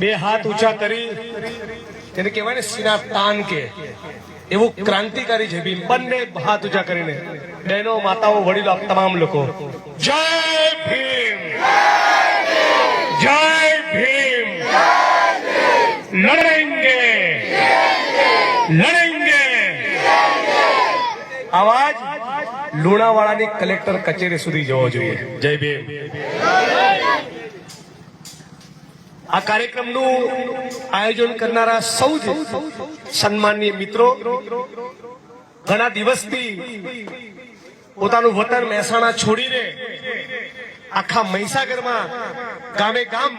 બે હાથ ઊંચા કરી તેને કહેવાય ને સીના તાન કે, એવું ક્રાંતિકારી છે ભીમ. બંને હાથ ઊંચા કરીને. બહેનો, માતાઓ, વડીલો તમામ લોકો. જય ભીમ. જય ભીમ. લડેંગે. લડેંગે. આવાજ લુણાવાડાની કલેક્ટર કચેરી સુધી જવો જોઈએ. જય ભીમ. આ કાર્યક્રમનું આયોજન કરનારા સૌ જ સન્માનીય મિત્રો, ઘણા દિવસથી પોતાનું વતન મહેસાણા છોડીને આખા મહીસાગરમાં ગામે ગામ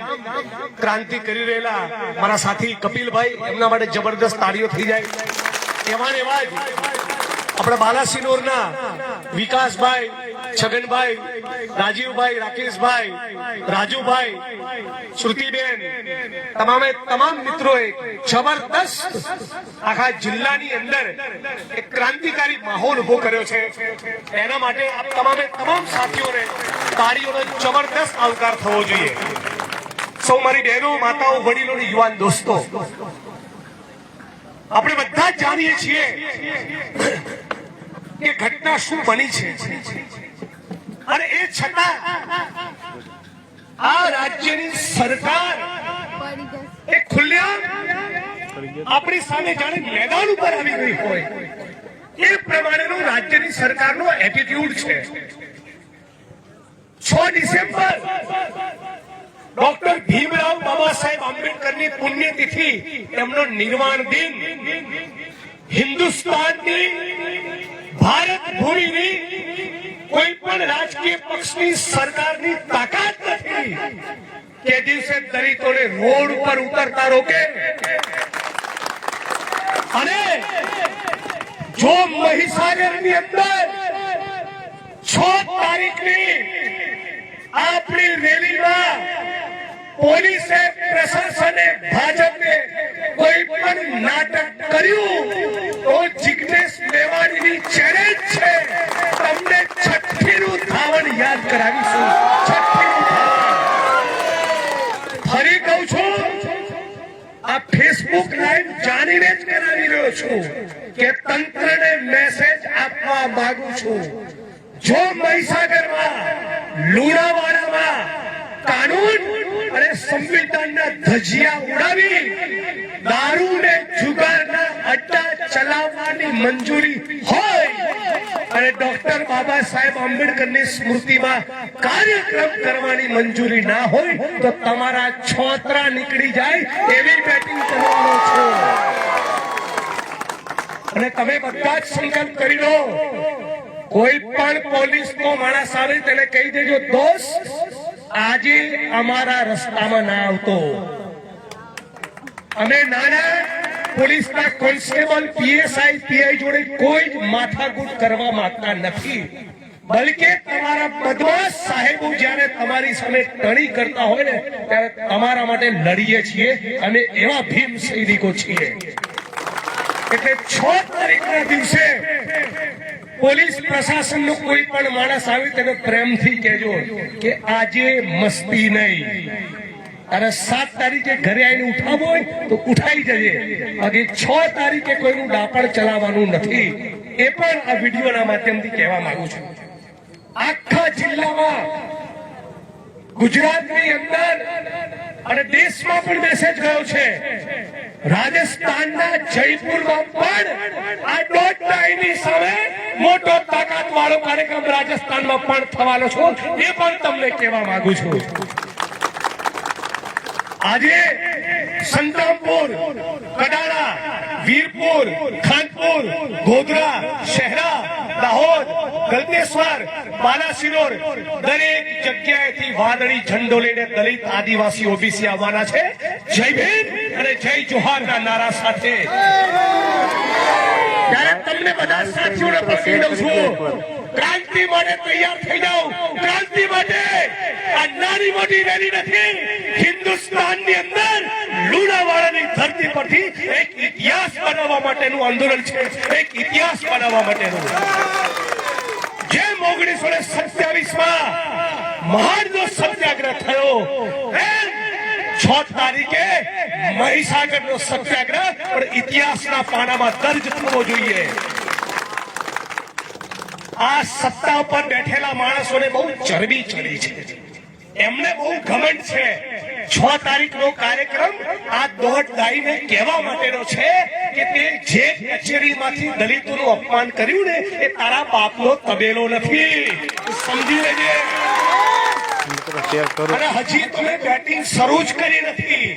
ક્રાંતિ કરી રહેલા મારા સાથી કપિલભાઈ, એમના માટે જબરદસ્ત તાળીઓ થઈ જાય. એવા એવા જ આપણા બાલાસિનોરના વિકાસભાઈ છગનભાઈ, રાજીવભાઈ, રાકેશભાઈ, રાજુભાઈ, શ્રુતિબેન, તમામે તમામ મિત્રોએ જબરદસ્ત આખા જિલ્લાની અંદર એક ક્રાંતિકારી માહોલ ઊભો કર્યો છે. એના માટે આપ તમામે તમામ સાથીઓને તાળીઓનો જબરદસ્ત આવકાર થવો જોઈએ. સૌ મારી બહેનો, માતાઓ, વડીલો યુવાન દોસ્તો, આપણે બધા જાણીએ છીએ કે ઘટના શું બની છે. અને એ છતાં આ રાજ્યની સરકાર એ ખુલ્લેઆમ આપણી સામે જાણે મેદાન ઉપર આવી ગઈ હોય. એ પ્રમાણેનો રાજ્યની સરકારનો એટીટ્યુડ છે. છ ડિસેમ્બર ડોક્ટર ભીમરાવ બાબા સાહેબ આંબેડકરની પુણ્યતિથિ, એમનો નિર્વાણ દિન, હિન્દુસ્તાનની ભારત ભૂમિની કોઈ પણ રાજકીય પક્ષની સરકારની તાકાત નથી. કે દિવસે દલિતોને રોડ ઉપર ઉતરતા રોકે. અને જો મહીસાગરની અંદર છ તારીખની આપણી રેલીમાં પોલીસે પ્રશાસને ભાજપે કોઈ પણ નાટક કર્યું તો જિગ્નેશ મેવાણીની ચેલેન્જ છે. તમને છઠ્ઠીનું ધાવણ યાદ કરાવીશું. છઠ્ઠીનું ફરી કહું છું, આ ફેસબુક લાઈવ જાણીને જ કરાવી રહ્યો છું કે તંત્રને મેસેજ આપવા માંગુ છું. જો મહીસાગરમાં, લુણાવાડામાં કાનૂન અને સંવિધાનના ધજિયા ઉડાવી દારૂ ને જુગારના અડ્ડા ચલાવવાની મંજૂરી હોય અને ડોક્ટર બાબા સાહેબ આંબેડકરની સ્મૃતિમાં કાર્યક્રમ કરવાની મંજૂરી ના હોય તો તમારા છોતરા નીકળી જાય એવી બેટિંગ કરવાનો છો. અને તમે બધા જ સંકલ્પ કરી લો, કોઈ પણ પોલીસ નો માણસ આવે તેને કહી દેજો, દોસ્ત આજે અમારા રસ્તામાં ના આવતો. અમે નાના પોલીસના કોન્સ્ટેબલ, પીએસઆઈ, પીઆઈ જોડે કોઈ માથાકૂટ કરવા માંગતા નથી. બલકે તમારા બદમાશ સાહેબો જ્યારે તમારી સામે ટણી કરતા હોય ને, ત્યારે તમારા માટે લડીએ છીએ અને એવા ભીમ સૈનિકો છીએ. એટલે છ તારીખના દિવસે પોલીસ પ્રશાસનનો કોઈ પણ માણસ આવે તેને પ્રેમથી કહેજો કે આજે મસ્તી નહીં. અને સાત તારીખે ઘરે આવીને ઉઠાવો હોય તો ઉઠાઈ જજે. બાકી છ તારીખે કોઈનું ડાપણ ચલાવવાનું નથી. એ પણ આ વિડીયોના માધ્યમથી કહેવા માંગુ છું. આખા જિલ્લામાં, ગુજરાતની અંદર અને દેશમાં પણ મેસેજ ગયો છે. રાજસ્થાનના જયપુરમાં પણ આ દોઢ સામે મોટો તાકાત વાળો કાર્યક્રમ રાજસ્થાનમાં પણ થવાનો છો. એ પણ તમને કહેવા માંગુ છું. આજે સંતરામપુર કડાળા વીરપુર, ખાનપુર, ગોધરા, શહેરા દાહોદ ગલતેશ્વર બાલાસિનોર દરેક જગ્યાએથી વાદળી ઝંડો લઈને દલિત આદિવાસી ઓબીસી આવવાના છે. જય ભીમ અને જય જોહારના નારા સાથે. ત્યારે તમને બધા સાથીઓને પણ દઉં છું. ક્રાંતિ માટે તૈયાર થઈ જાઓ. ક્રાંતિ માટે આ નાની મોટી રેલી નથી. હિન્દુસ્તાનની અંદર લુણાવાડાની ધરતી પરથી એક ઇતિહાસ બનાવવા માટેનું આંદોલન છે. એક ઇતિહાસ બનાવવા માટેનું. જેમ ઓગણીસો ને સત્યાવીસમાં મહાન જો સત્યાગ્રહ થયો છ તારીખે મહીસાગર નો સત્યાગ્રહ પણ ઇતિહાસના પાનામાં દર્જ થવો જોઈએ. આ સત્તા પર બેઠેલા માણસોને બહુ ચરબી ચડી છે. એમને બહુ ઘમંડ છે. છ તારીખ નો કાર્યક્રમ આ દોઢ દાઈને કહેવા માટેનો છે કે તે જે કચેરીમાંથી દલિતોનું અપમાન કર્યું ને, એ તારા બાપનો તબેલો નથી. સમજી લેજે. અને હજી તમે બેટિંગ શરૂ જ કરી નથી.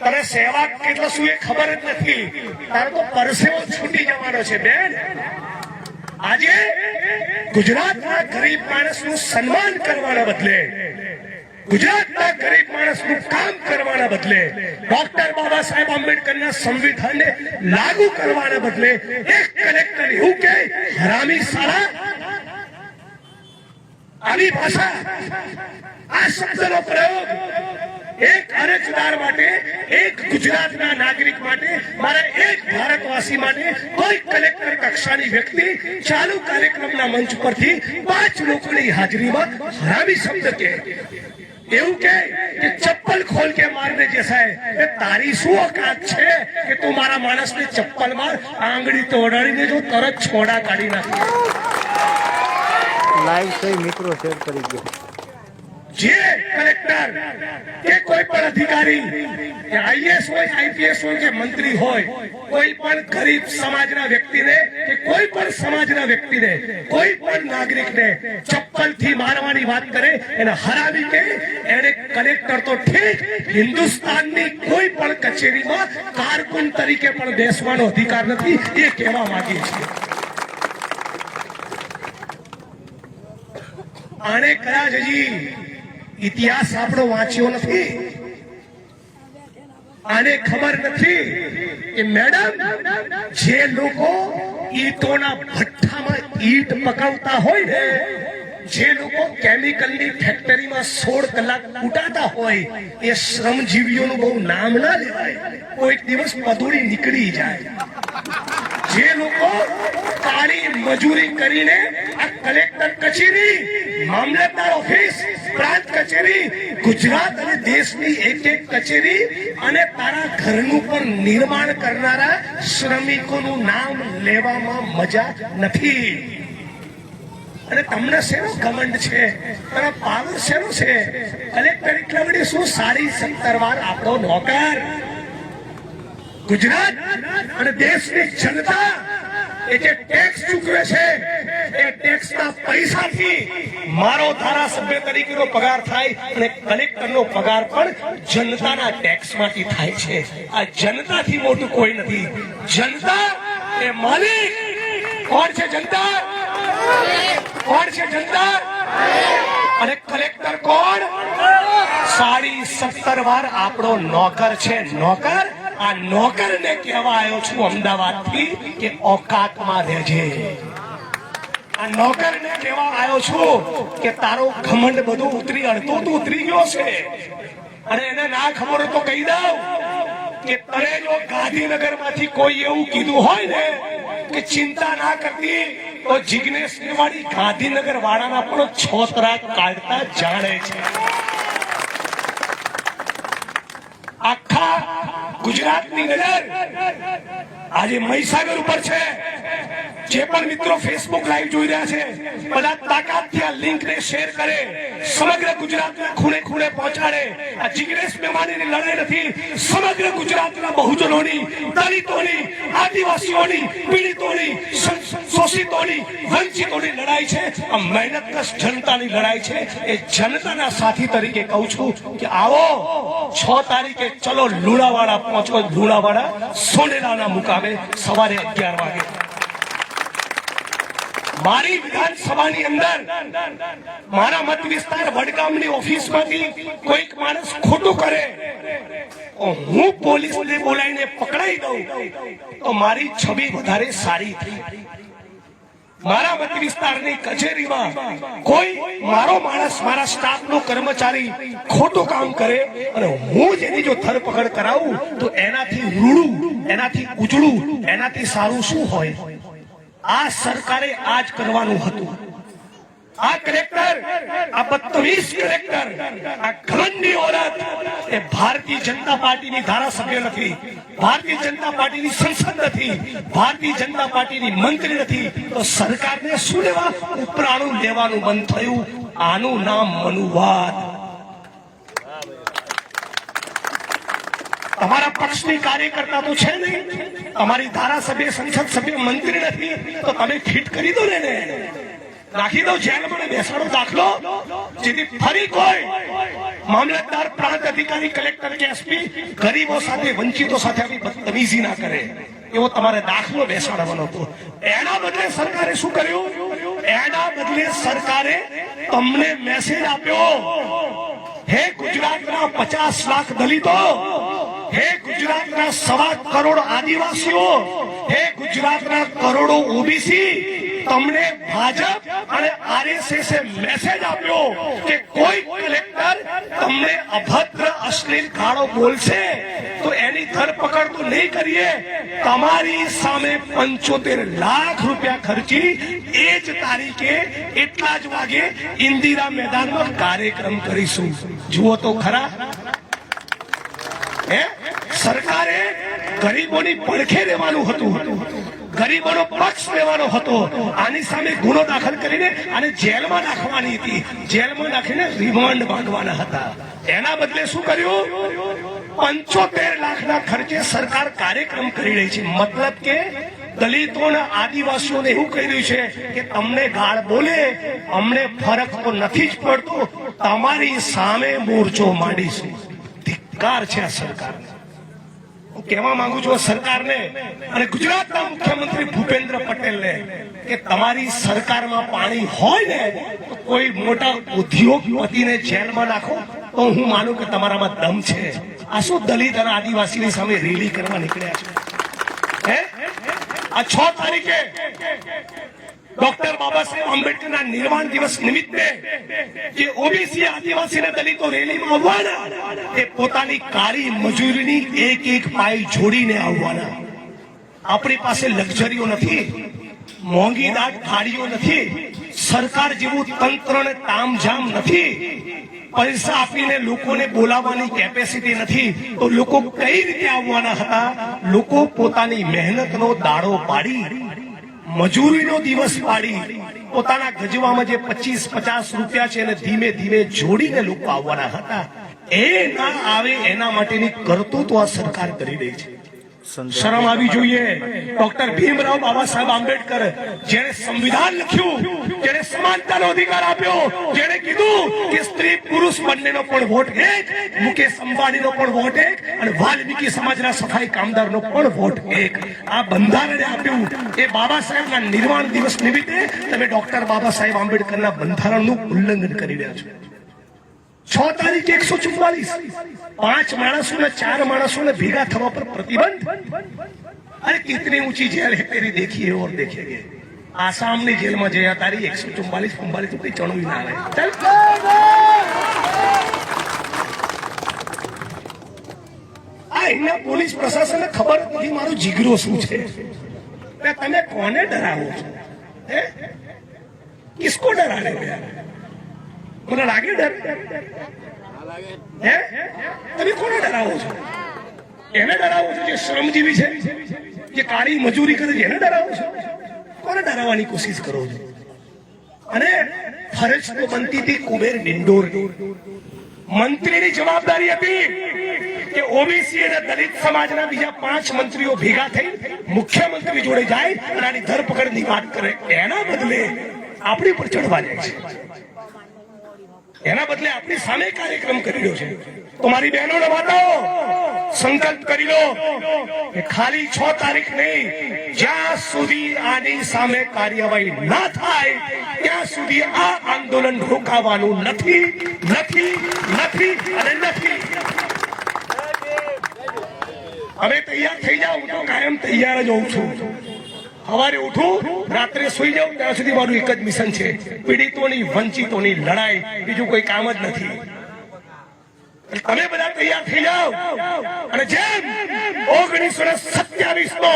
તને સેવા કેટલો શું એ ખબર જ નથી. તારે તો પરસેવો છૂટી જવાનો છે, બેન. આજે ગુજરાતના ગરીબ માણસનું સન્માન કરવાના બદલે ગુજરાતના ગરીબ માણસનું કામ કરવાના બદલે ડોક્ટર બાબા સાહેબ આંબેડકરના સંવિધાનને લાગુ કરવાના બદલે એક કલેક્ટર એવું કે હરામી સાલા આવી ભાષા, આ શબ્દનો પ્રયોગ એક અરજદાર માટે, એક ગુજરાતના નાગરિક માટે, મારા એક ભારતવાસી માટે કોઈ કલેક્ટર કક્ષાની વ્યક્તિ ચાલુ કાર્યક્રમના મંચ પરથી પાંચ લોકોની હાજરીમાં હરામી શબ્દ કે એવું કે ચપ્પલ ખોલ કે મારને જે સાહેબ એ તારી શું ઓકાત છે કે તું મારા માણસને ચપ્પલ માર, આંગળી તોડાડીને જો તરત છોડા કાઢી નાખે? લાઈવ થઈ મિત્રો શેર કરી દો. જે કલેક્ટર કે કોઈ પણ અધિકારી આઈએસ હોય, આઈપીએસ હોય, કે મંત્રી હોય, કોઈ પણ ગરીબ સમાજના વ્યક્તિને કે કોઈ પણ સમાજના વ્યક્તિને, કોઈ પણ નાગરિકને ચપ્પલથી મારવાની વાત કરે, એને હરાવી કે એને કલેક્ટર તો ઠીક હિન્દુસ્તાનની કોઈ પણ કચેરીમાં કારકુન તરીકે પણ બેસવાનો અધિકાર નથી, એ કહેવા માંગીએ છીએ. આને કયા હજી ઇતિહાસ આપણો વાંચ્યો નથી. આને ખબર નથી કે મેડમ, જે લોકો ઈટોના ભઠ્ઠામાં ઈટ પકાવતા હોય ને, જે લોકો કેમિકલની ફેક્ટરીમાં સોળ કલાક કૂટાતા હોય, એ શ્રમજીવીઓનું બહુ નામ ના લેવાય. કોઈક દિવસ પદુડી નીકળી જાય. જે લોકો કાળી મજૂરી કરીને આ કલેક્ટર કચેરી, મામલતદાર ઓફિસ, પ્રાંત કચેરી, ગુજરાત અને દેશની એક એક કચેરી અને તારા ઘરનું પણ નિર્માણ કરનારા શ્રમિકોનું નામ લેવામાં મજા નથી. અને તમને શેનો ઘમંડ છે? તારા પાવર શેનો છે? કલેક્ટર એટલા શું સારી સંતરવાર આપણો નોકર? ગુજરાત અને દેશની જનતા એ જે ટેક્સ ચૂકવે છે, એ ટેક્સના પૈસાથી મારો ધારાસભ્ય તરીકેનો પગાર થાય અને કલેક્ટરનો પગાર પણ જનતાના ટેક્સમાંથી થાય છે. આ જનતાથી મોટું કોઈ નથી. જનતા એ માલિક. કોણ છે જનતા? કોણ છે જનતા? અને કલેક્ટર કોણ? સાડી સત્તર વાર આપણો નોકર છે. નોકર આ નોકર ને કહેવા આવ્યો છું અમદાવાદથી કે ઓકાતમાં રહેજે. આ નોકર ને કહેવા આવ્યો છું કે તારો ઘમંડ બધું ઉતરી અડધું તો ઉતરી ગયો છે. અને એને ના ખબર તો કહી દઉં કે તને જો ગાંધીનગરમાંથી કોઈ એવું કીધું હોય ને કે ચિંતા ના કરતી, તો જિજ્ઞેશ વાળી ગાંધીનગર વાળાના પણ છોતરા કાઢતા જાણે છે આખા ગુજરાતની નજર આજે મહીસાગર ઉપર છે. જે પણ મિત્રો ફેસબુક લાઈવ જોઈ રહ્યા છે, બધા તાકાતથી આ લિંક ને શેર કરે, સમગ્ર ગુજરાતના ખૂણે ખૂણે પહોંચાડે. આ જિગ્નેશ મેવાણીની લડાઈ નથી, સમગ્ર ગુજરાતના બહુજનોની, દલિતોની, આદિવાસીઓની, પીડિતોની શોષિતોની, વંચિતોની લડાઈ છે, આ મહેનતકશ જનતાની લડાઈ છે. એ જનતાના સાથી તરીકે કહું છું કે આવો, છ તારીખે ચલો લુણાવાડા પહોંચો. લુણાવાડા સોનેરાના મુકામે સવારે અગિયાર વાગે. મારી વિધાનસભાની અંદર, મારા મત વિસ્તાર વડગામની ઓફિસમાંથી કોઈક માણસ ખોટું કરે હું પોલીસને બોલાવીને પકડાઈ દઉં, તો મારી છબી વધારે સારી થઈ. મારા મત વિસ્તારની કચેરીમાં કોઈ મારો માણસ મારા સ્ટાફનો કર્મચારી ખોટું કામ કરે અને હું જેની જો ધરપકડ કરાવું, તો એનાથી રૂડું, એનાથી ઉજળું, એનાથી સારું શું હોય? આ સરકારે આ જ કરવાનું હતું. આ કલેક્ટર આ બત્રીસ કલેક્ટર આ ખલનની ઓરત એ ભારતીય જનતા પાર્ટીની ધારાસભ્ય નથી, ભારતીય જનતા પાર્ટીની સંસદ નથી, ભારતીય જનતા પાર્ટીની મંત્રી નથી. તો સરકારને શું લેવા? ઉપરાણું લેવાનું બંધ થયું. આનું નામ મનુવાદ. તમારા પક્ષની કાર્યકર્તા તો છે નહીં. તમારી ધારાસભ્ય, સંસદ સભ્ય, મંત્રી નથી. તો તમે ફિટ કરી દો ને એને. નાખી દો જેલમાં બેસાડો, દાખલો. જેથી ફરી કોઈ મામલતદાર, પ્રાંત અધિકારી, કલેક્ટર કે એસપી ગરીબો સાથે, વંચિતો સાથે આવી બદતમીઝી ના કરે. એવો તમારે દાખલો બેસાડવાનો હતો. એના બદલે સરકારે શું કર્યું? એના બદલે સરકારે તમને મેસેજ આપ્યો. હે ગુજરાતના પચાસ લાખ દલિતો, હે ગુજરાતના સવા કરોડ આદિવાસીઓ, હે ગુજરાતના કરોડો ઓબીસી તમને ભાજપ અને આરએસએસ મેસેજ આપ્યો કે કોઈ કલેક્ટર તમને અભદ્ર, અશ્લીલ ગાળો બોલશે, તો એની ધરપકડ તો નહીં કરીએ. તમારી સામે પંચોતેર લાખ રૂપિયા ખર્ચી એ જ તારીખે એટલા જ વાગે ઇન્દિરા મેદાનમાં કાર્યક્રમ કરીશું. જુઓ તો ખરા. સરકારે ગરીબોની પડખે રહેવાનું હતું. ગરીબોનો પક્ષ લેવાનો હતો. આની સામે ગુનો દાખલ કરીને આને જેલમાં નાખવાની હતી. જેલમાં નાખીને રિમાન્ડ માંગવાના હતા. એના બદલે શું કર્યું? પંચોતેર લાખના ખર્ચે સરકાર કાર્યક્રમ કરી રહી છે. મતલબ કે દલિતો અને આદિવાસીઓને એવું કહી રહ્યું છે કે તમને ગાળ બોલે, અમને ફરક તો નથી જ પડતો. તમારી સામે મોરચો માંડીશું. ધિક્કાર છે આ સરકારને. કહેવા માંગુ છું સરકારને અને ગુજરાતના મુખ્યમંત્રી ભૂપેન્દ્ર પટેલને કે તમારી સરકારમાં પાણી હોય ને, તો કોઈ મોટા ઉદ્યોગપતિને જેલમાં નાખો, તો હું માનું કે તમારામાં દમ છે. આ શું દલિત અને આદિવાસીની સામે રેલી કરવા નીકળ્યા છે? હે? આ છ તારીખે ડોક્ટર બાબા સાહેબ આંબેડકરના નિર્વાણ દિવસ નિમિત્તે જે ઓબીસી આદિવાસી અને દલિતો રેલીમાં આવવાના, એ પોતાની કાળી મજૂરીની એક એક પાઈ જોડીને આવવાના. આપણી પાસે લક્ઝરીઓ નથી, મોંઘી દાટ ગાડીઓ નથી, સરકાર જેવું તંત્ર ને તામઝામ નથી, પૈસા આપીને લોકોને બોલાવવાની કેપેસિટી નથી, તો લોકો કઈ રીતે આવવાના હતા? લોકો પોતાની મહેનતનો દાડો પાડી મજૂરીનો દિવસ પાડી, પોતાના ગજવામાં જે પચીસ, પચાસ રૂપિયા છે એને ધીમે ધીમે જોડીને લોકો આવવાના હતા. એ ના આવે એના માટેની કરતૂત આ સરકાર કરી રહી છે. શરમ આવી જોઈએ. ડોક્ટર ભીમરાવ બાબા સાહેબ આંબેડકર જેણે સંવિધાન લખ્યું જેણે સમાનતાનો અધિકાર આપ્યો જેણે કીધું કે સ્ત્રી પુરુષ બંનેનો પણ વોટ એક મુકેશ અંબાણીનો પણ વોટ એક અને વાલ્મીકી સમાજના સફાઈ કામદારનો પણ વોટ એક. આ બંધારણે આપ્યું. એ બાબા સાહેબના નિર્માણ દિવસ નિમિત્તે તમે ડોક્ટર બાબા સાહેબ આંબેડકરના બંધારણનું ઉલ્લંઘન કરી રહ્યા છો. છ તારીખ એકસો ચુમ્માલીસ. પાંચ માણસો ને ચાર માણસો ને ભેગા થવા પર પ્રતિબંધ. અરે કેટલી ઊંચી જેલ હે તેરી દેખીએ ઓર દેખેગે આસામની જેલમાં જયા તારી એકસો ચુમ્માલીસ, પંબાલીસ કઈ ચણવી ના આવે. આ એમના પોલીસ પ્રશાસનને ખબર નથી મારો જીગરો શું છે? તમે કોને ડરાવો છો? હે? કિસકો ડરા રહે મને લાગે ડર? હે? તમે કોને ડરાવો છો? એને ડરાવો છો જે શ્રમજીવી છે? જે કાળી મજૂરી કરે છે, એને ડરાવો છો? કોને ડરાવવાની કોશિશ કરો છો? અને ફરજ તો બનતી હતી કુબેર ડિંડોર મંત્રીની જવાબદારી હતી કે ઓબીસી અને દલિત સમાજના બીજા પાંચ મંત્રીઓ ભેગા થઈ મુખ્યમંત્રી જોડે જાય અને આની ધરપકડની વાત કરે. એના બદલે આપણી પર ચડવા જાય છે. એના બદલે આપણી સામે કાર્યક્રમ કરી રહ્યો છે. તો મારી બહેનોને માતાઓ સંકલ્પ કરી લો કે ખાલી છ તારીખ નહીં, જ્યાં સુધી આની સામે કાર્યવાહી ના થાય, ત્યાં સુધી આ આંદોલન રોકાવાનું નથી નથી નથી અને નથી. હવે તૈયાર થઈ જાઓ તો કાયમ તૈયાર જ હોઉં છું. સવારે ઉઠું, રાત્રે સુઈ જાઉં, ત્યાં સુધી મારું એક જ મિશન છે. પીડિતોની, વંચિતોની લડાઈ. બીજું કોઈ કામ જ નથી. તમે બધા તૈયાર થઈ જાઓ. અને જેમ ઓગણીસો ને સત્યાવીસ નો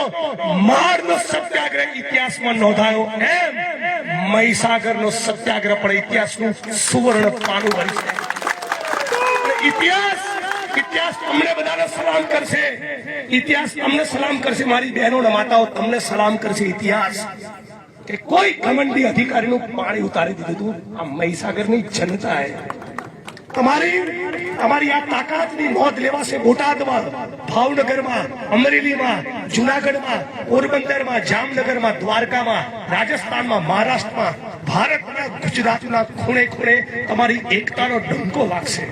માર નો સત્યાગ્રહ ઇતિહાસમાં નોંધાયો, એમ મહીસાગરનો સત્યાગ્રહ પણ ઇતિહાસનું સુવર્ણ પાનું અને ઇતિહાસ ઇતિહાસ તમને બધાને સલામ કરશે. ઇતિહાસ તમને સલામ કરશે, મારી બહેનો અને માતાઓ, તમને સલામ કરશે ઇતિહાસ. કે કોઈ ઘમંડી અધિકારીનું પાણી ઉતારી દીધું હતું. આ મહીસાગરની જનતાએ તમારી તમારી આ તાકાતની નોંધ લેવાશે બોટાદમાં, ભાવનગરમાં, અમરેલીમાં, જુનાગઢમાં, પોરબંદરમાં, જામનગરમાં, દ્વારકામાં, રાજસ્થાનમાં, મહારાષ્ટ્રમાં, ભારતના ગુજરાતના ખૂણે ખૂણે તમારી એકતાનો ડંકો વાગશે.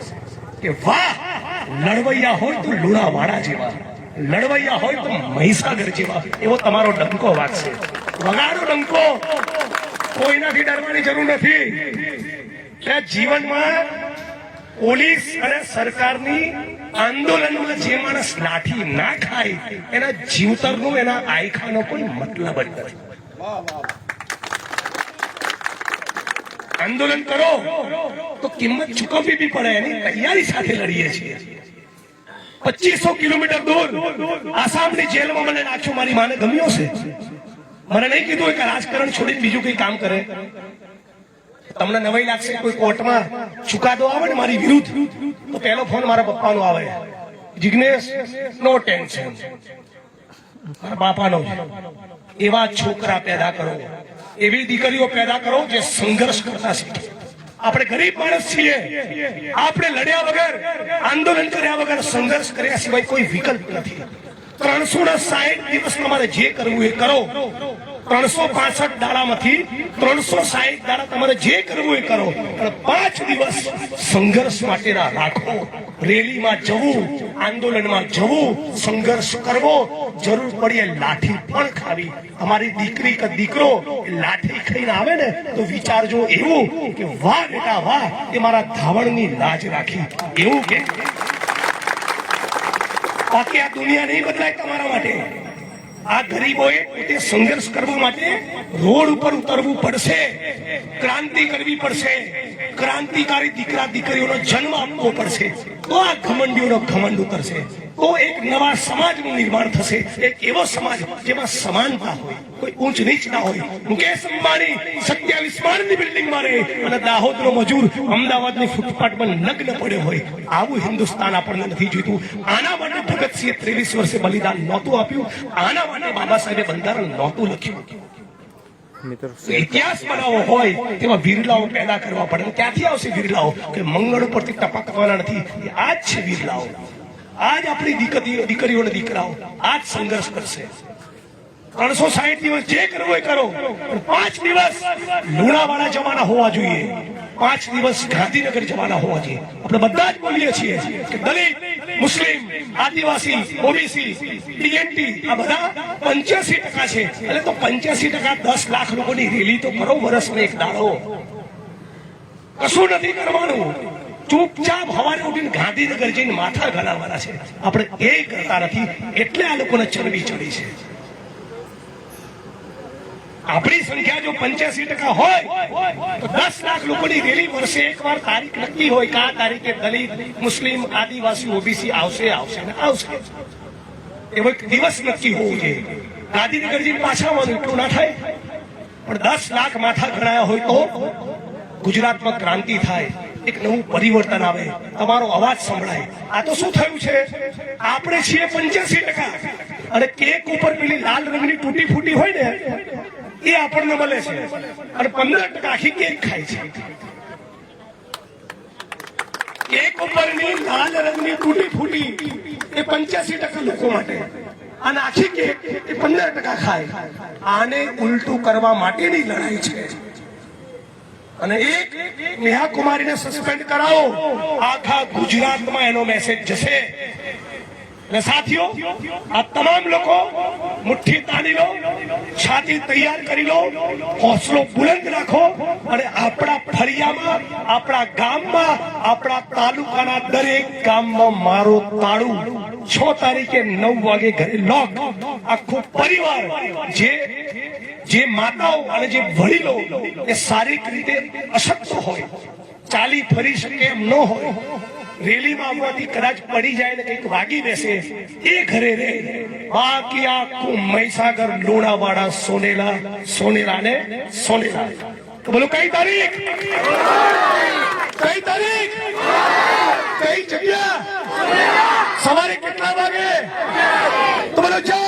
કે વાહ! લડવૈયા હોય તો લુણાવાડા જેવા, લડવૈયા હોય તો મહીસાગર જેવા. એવો તમારો ડંકો વાગશે વગાડો ડંકો. કોઈનાથી ડરવાની જરૂર નથી. કે જીવનમાં પોલીસ અને સરકારની આંદોલનમાં જે માણસ લાઠી ના ખાય, એના જીવતરનું, એના આયખાનો કોઈ મતલબ જ નથી. આંદોલન કરો, તો કિંમત ચૂકવવી બી પડે, એની તૈયારી સાથે લડીએ છીએ. પચીસો કિલોમીટર દૂર આસામની જેલમાં મને નાખ્યો, મારી માને ગમ્યો છે. મને નહીં કીધું કે રાજકારણ છોડીને બીજું કઈ કામ કરે. તમને નવાઈ લાગશે કોઈ કોર્ટમાં ચુકાદો આવે ને મારી વિરુદ્ધ, તો પહેલો ફોન મારા પપ્પાનો આવે. Jignesh, no tension. મારા બાપાનો. એવા છોકરા પેદા કરો. એવી દીકરીઓ પેદા કરો જે સંઘર્ષ કરતા શીખે. આપણે ગરીબ માણસ છીએ. આપણે લડ્યા વગર, આંદોલન કર્યા વગર સંઘર્ષ કર્યા સિવાય કોઈ વિકલ્પ નથી. ત્રણસો ના સાહીઠ દિવસ તમારે જે કરવું એ કરો. ત્રણસો પાસઠ દાડામાંથી ત્રણસો સાહીઠ દાડા તમારે જે કરવું એ કરો. પણ પાંચ દિવસ સંઘર્ષ માટેના રાખો. રેલીમાં જવું, આંદોલનમાં જવું, સંઘર્ષ કરવો, જરૂર પડીએ લાઠી પણ ખાવી. અમારી દીકરી કે દીકરો લાઠી ખાઈને આવે ને તો વિચારજો એવું કે વાહ બેટા વાહ, એ મારા ધાવણની લાજ રાખી. એવું કે? બાકી આ દુનિયા નહીં બદલાય તમારા માટે. આ ગરીબોએ પોતે સંઘર્ષ કરવા માટે રોડ ઉપર ઉતરવું પડશે. ક્રાંતિ કરવી પડશે. ક્રાંતિકારી દીકરા દીકરીઓનો જન્મ આપવો પડશે. તો આ ઘમંડીઓનો ઘમંડ ઉતરશે. તો એક નવા સમાજનું નિર્માણ થશે. એક એવો સમાજ જેમાં સમાનતા હોય કોઈ ઊંચ નીચ ના હોય. મુકેશ અંબાણી સત્યાવીસ માળની બિલ્ડિંગમાં રહે. અને દાહોદનો મજૂર અમદાવાદની ફૂટપાથમાં નગ્ન પડ્યો હોય. આવું હિન્દુસ્તાન આપણને નથી જોઈતું. આના માટે ભગતસિંહે ત્રેવીસ વર્ષે બલિદાન નહોતું આપ્યું. આના માટે બાબા સાહેબે બંધારણ નહોતું લખ્યું. ઇતિહાસ બનાવવો હોય તેમાં વિરલાઓ પેદા કરવા પડે. ક્યાંથી આવશે વિરલાઓ? કે મંગળ ઉપરથી ટપકવાના નથી. આ જ છે વીરલાઓ. આજ આપણી દીકરીઓ દીકરીઓ અને દીકરાઓ આજ સંઘર્ષ કરશે. ત્રણસો સાહીઠ દિવસ જે કરવો એ કરો પાંચ દિવસ લુણાવાળા જમાના હોવા જોઈએ. પાંચ દિવસ ગાંધીનગર જવાના હોવા જોઈએ. આપણે બધા જ બોલીએ છીએ કે દલિત, મુસ્લિમ, આદિવાસી, ઓબીસી ટીએનટી આ બધા પંચ્યાસી ટકા છે. એટલે તો પંચ્યાસી ટકા દસ લાખ લોકોની રેલી તો કરો વર્ષમાં એક દાડો. કશું નથી કરવાનું. ચૂપચાપ હવારે ઉઠીને ગાંધીનગર જઈને માથા ગલાવવાના છે. આપણે એ કરતા નથી. એટલે આ લોકોને ચરબી ચડી છે. આપણી સંખ્યા જો પંચ્યાસી ટકા હોય, તો દસ લાખ લોકોની રેલી વર્ષે એકવાર તારીખ નક્કી હોય કે તારીખે દલિત, મુસ્લિમ, આદિવાસી, ઓબીસી આવશે આવશે ને આવશે. એવો એક દિવસ નક્કી હોવું જોઈએ. ગાંધીનગર જઈને પાછા આવવાનું એટલું ના થાય. પણ દસ લાખ માથા ગણાયા હોય તો ગુજરાતમાં ક્રાંતિ થાય. એક નવું પરિવર્તન આવે, તમારો અવાજ સંભળાય. આ તો શું થયું છે? આપણે છીએ પંચ્યાસી ટકા. અને કેક ઉપર પેલી લાલ રંગની તૂટી ફૂટી હોય ને, એ આપણને મળે છે. અને પંદર ટકા આખી કેક ખાય છે. કેક ઉપરની લાલ રંગની તૂટી ફૂટી એ પંચ્યાસી ટકા લોકો માટે. અને આખી કેક એ પંદર ટકા ખાય. આને ઉલટું કરવા માટેની લડાઈ છે. અને એક નેહા કુમારીને સસ્પેન્ડ કરાવો. આખા ગુજરાતમાં એનો મેસેજ જશે. અને સાથીઓ, આ તમામ લોકો મુઠ્ઠી તાણી લો, છાતી તૈયાર કરી લો, હોસલો બુલંદ રાખો અને આપણા ફળિયામાં, આપણા ગામમાં, આપણા તાલુકાના દરેક ગામમાં મારો તાળું છ તારીખે નવ વાગે ઘરે લોક આખો પરિવાર જે જે માતાઓ અને જે વડીલો એ શારીરિક રીતે અશક્ત હોય, ચાલી ફરી શકે એમ ન હોય, રેલીમાં કદાચ પડી જાય વાગી બેસે, એ ઘરે આખું મહીસાગર, લુણાવાડા, સોનેલા સોનેલા. સોનેલા બોલો, કઈ તારીખ? કઈ તારીખ? કઈ જગ્યા? સવારે કેટલા વાગે? તો બોલો, જય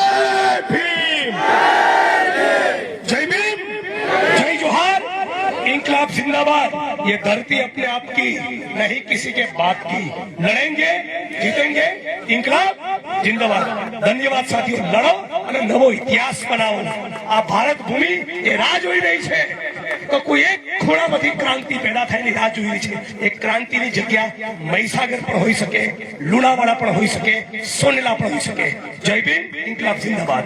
जिंदाबाद ये धरती अपने आप की नहीं किसी के बाप की लड़ेंगे जीतेंगे इंकलाब जिंदाबाद धन्यवाद साथियों लड़ो અને નવો ઇતિહાસ બનાવો આ ભારત ભૂમિ એ રાહ જોઈ રહી છે તો કોઈ એક ખૂણામાંથી ક્રાંતિ પેદા થયેલી રાહ જોઈ રહી છે એ ક્રાંતિની જગ્યા મહીસાગર પણ હોઈ શકે લુણાવાડા પણ હોઈ શકે સોનેલા પણ હોઈ શકે જય ભીમ ઇન્કલાબ જિંદાબાદ